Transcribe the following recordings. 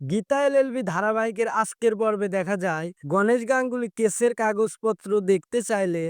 গীতা এল LLB ধারাবাহিকের আজকের পর্বে দেখা যায়, গণেশ গাঙ্গুলি কেসের কাগজপত্র দেখতে চাইলে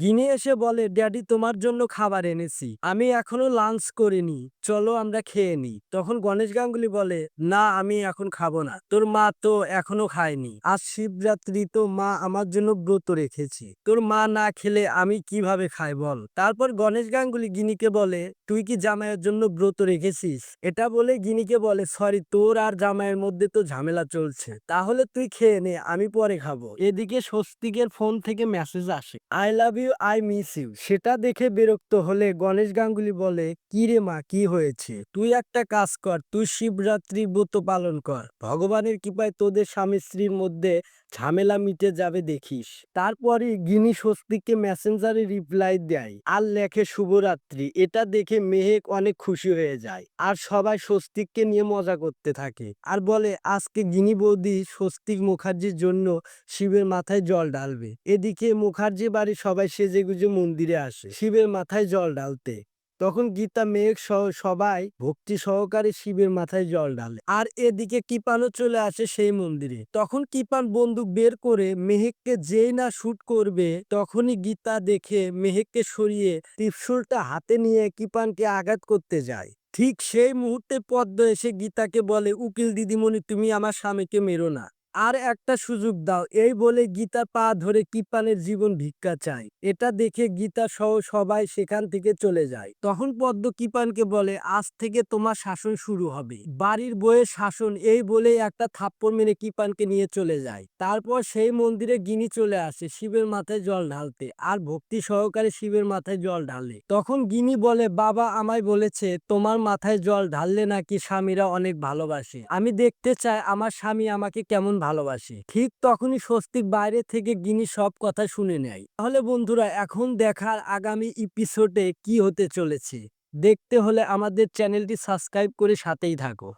গিনি এসে বলে, ড্যাডি, তোমার জন্য খাবার এনেছি, আমি এখনও লাঞ্চ করিনি, চলো আমরা খেয়ে নি তখন গণেশ গাঙ্গুলি বলে, না, আমি এখন খাব না, তোর মা তো এখনও খায়নি, আজ শিবরাত্রি, তো মা আমার জন্য ব্রত রেখেছি, তোর মা না খেলে আমি কীভাবে খাই বল? তারপর গণেশ গাঙ্গুলি গিনিকে বলে, তুই কি জামাইয়ের জন্য ব্রত রেখেছিস? এটা বলে গিনিকে বলে, সরি, তোর আর জামাইয়ের তো ঝামেলা চলছে। তাহলে তুই খেয়ে নে, আমি পরে খাব। এদিকে স্বস্তিকের ফোন থেকে মেসেজ আসে। I love you I miss you সেটা দেখে বিরক্ত হলে গণেশ গাঙ্গুলি বলে, কি রে মা, কি হয়েছে? তুই একটা কাজ কর, তুই শিবরাত্রি ব্রত পালন কর। ভগবানের কৃপায় তোদের স্বামী স্ত্রীর মধ্যে ঝামেলা মিটে যাবে দেখিস। তারপরে গিনি স্বস্তিককে মেসেঞ্জারে রিপ্লাই দেয়, আর লেখে শুভরাত্রি। এটা দেখে মেহেক অনেক খুশি হয়ে যায়। আর সবাই স্বস্তিককে নিয়ে মজা করতে থাকে। আর বলে আজকে গিনি বৌদি স্বস্তিক মুখার্জির জন্য শিবের মাথায় জল ঢালবে। এদিকে মুখার্জি বাড়ি সবাই সেজেগুজে মন্দিরে আসে, শিবের মাথায় জল ঢালতে। তখন গীতা মেঘ সহ সবাই ভক্তি সহকারে শিবের মাথায় জল ঢালে। আর এদিকে কিপানও চলে আসে সেই মন্দিরে। তখন কিপান বন্দুক বের করে মেহেককে যেই না শুট করবে, তখনই গীতা দেখে মেহেককে সরিয়ে ত্রিপশুলটা হাতে নিয়ে কিপানকে আঘাত করতে যায়। ঠিক সেই মুহূর্তে পদ্ম এসে গীতাকে বলে উকিল দিদিমণি তুমি আমার স্বামীকে মেরো না। আর একটা সুযোগ দাও। এই বলে গীতা পা ধরে কিপানের জীবন ভিক্ষা চায়। এটা দেখে গীতা সহ সবাই সেখান থেকে চলে যায়। তখন পদ্ম কিপানকে বলে, আজ থেকে তোমার শাসন শুরু হবে। বাড়ির বইয়ের শাসন। এই বলে একটা থাপ্পড় মেরে কিপানকে নিয়ে চলে যায়। তারপর সেই মন্দিরে গিনি চলে আসে শিবের মাথায় জল ঢালতে আর ভক্তি সহকারে শিবের মাথায় জল ঢালে। তখন গিনি বলে, বাবা আমায় বলেছে, তোমার মাথায় জল ঢাললে নাকি স্বামীরা অনেক ভালোবাসে। আমি দেখতে চাই আমার স্বামী আমাকে কেমন ভালোবাসে। ঠিক তখনই স্বস্তিক বাইরে থেকে গিনি সব কথা শুনে নেয়। তাহলে বন্ধুরা, এখন দেখার আগামী এপিসোডে কি হতে চলেছে? দেখতে হলে আমাদের চ্যানেলটি সাবস্ক্রাইব করে সাথেই থাকো।